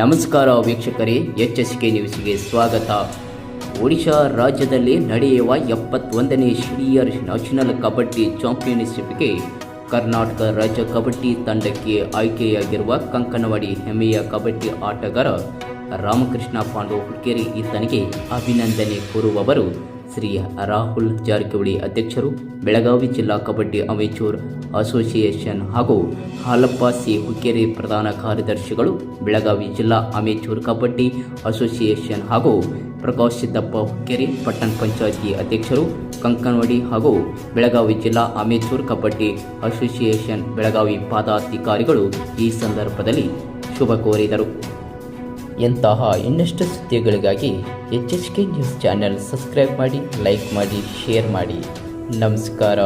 ನಮಸ್ಕಾರ ವೀಕ್ಷಕರೇ H S K ನ್ಯೂಸ್ಗೆ ಸ್ವಾಗತ. ಒಡಿಶಾ ರಾಜ್ಯದಲ್ಲಿ ನಡೆಯುವ ಎಪ್ಪತ್ತೊಂದನೇ ಸೀನಿಯರ್ ನ್ಯಾಷನಲ್ ಕಬಡ್ಡಿ ಚಾಂಪಿಯನ್ಶಿಪ್ಗೆ ಕರ್ನಾಟಕ ರಾಜ್ಯ ಕಬಡ್ಡಿ ತಂಡಕ್ಕೆ ಆಯ್ಕೆಯಾಗಿರುವ ಕಂಕನವಾಡಿ ಹೆಮ್ಮೆಯ ಕಬಡ್ಡಿ ಆಟಗಾರ ರಾಮಕೃಷ್ಣ ಪಾಂಡು ಹುಕ್ಕೇರಿ ಈತನಿಗೆ ಅಭಿನಂದನೆ ಕೋರುವವರು. ಶ್ರೀ ರಾಹುಲ್ ಜಾರಕಿಹೊಳಿ ಅಧ್ಯಕ್ಷರು, ಬೆಳಗಾವಿ ಜಿಲ್ಲಾ ಕಬಡ್ಡಿ ಅಮೇಚೂರ್ ಅಸೋಸಿಯೇಷನ್ ಹಾಗೂ ಹಾಲಪ್ಪ ಸಿ. ಹುಕ್ಕೇರಿ ಪ್ರಧಾನ ಕಾರ್ಯದರ್ಶಿಗಳು, ಬೆಳಗಾವಿ ಜಿಲ್ಲಾ ಅಮೇಚೂರ್ ಕಬಡ್ಡಿ ಅಸೋಸಿಯೇಷನ್ ಹಾಗೂ ಪ್ರಕಾಶ್ ಸಿದ್ದಪ್ಪ ಹುಕ್ಕೇರಿ ಪಟ್ಟಣ ಪಂಚಾಯಿತಿ ಅಧ್ಯಕ್ಷರು, ಕಂಕನವಾಡಿ ಹಾಗೂ ಬೆಳಗಾವಿ ಜಿಲ್ಲಾ ಅಮೇಚೂರ್ ಕಬಡ್ಡಿ ಅಸೋಸಿಯೇಷನ್ ಬೆಳಗಾವಿ ಪದಾಧಿಕಾರಿಗಳು ಈ ಸಂದರ್ಭದಲ್ಲಿ ಶುಭ ಕೋರಿದರು. ಇಂತಹ ಇನ್ನಷ್ಟು ಸುದ್ದಿಗಳಿಗಾಗಿ H H K news channel subscribe ಮಾಡಿ, ಲೈಕ್ ಮಾಡಿ, ಶೇರ್ ಮಾಡಿ. ನಮಸ್ಕಾರ.